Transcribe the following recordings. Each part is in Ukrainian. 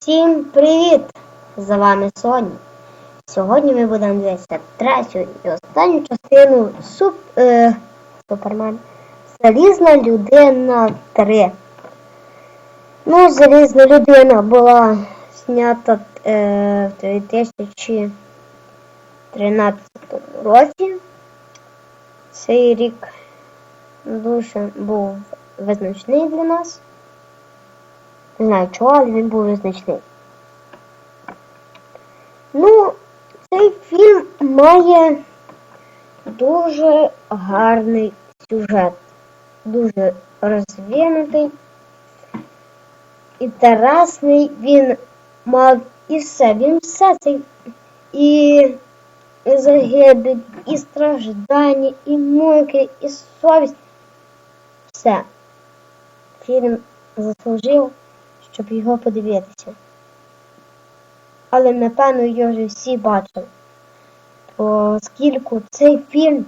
Всім привіт! З вами Соні. Сьогодні ми будемо дивитися третю і останню частину Суп... Е... Супермен. Залізна людина 3. Ну, Залізна людина була знята е, в 2013 році. Цей рік дуже був визначний для нас. Не знаю чого, але він був визначний. Ну, цей фільм має дуже гарний сюжет, дуже розвинутий, інтересний, він мав і все, він все цей і загибель, і страждання, і муки, і совість. Все. Фільм заслужив щоб його подивитися. Але напевно його вже всі бачили. Оскільки цей фільм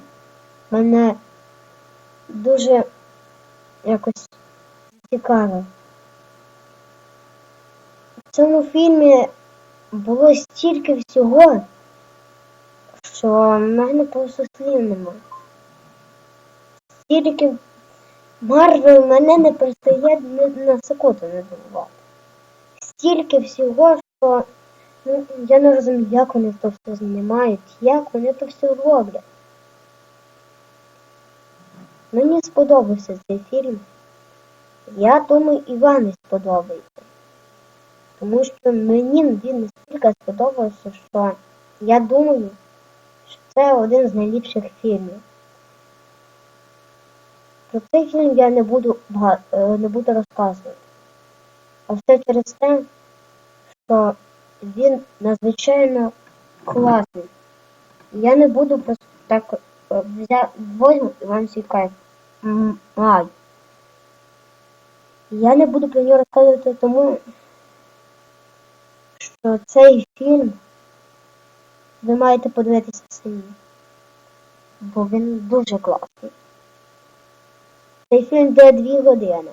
мене дуже якось цікавив. В цьому фільмі було стільки всього, що в мене просто слів. Стільки Марвел мене не перестає на секунду не дивувати. Стільки всього, що ну, я не розумію, як вони то все знімають, як вони то все роблять. Мені сподобався цей фільм. Я думаю, і вам не сподобається. Тому що мені він настільки сподобався, що я думаю, що це один з найліпших фільмів. Про цей фільм я не буду не буду розказувати. А все через те, що він надзвичайно класний. Я не буду просто так взяти возьму і вам цікавить. Ай. Я не буду про нього розказувати тому, що цей фільм ви маєте подивитися самі. Бо він дуже класний. Цей фільм йде дві години.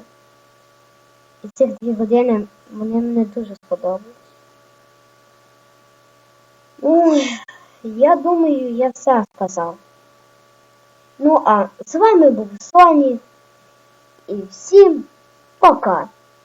І цих дві години вони мені дуже сподобались. Ну, я думаю, я все сказав. Ну, а з вами був Соні. І всім пока!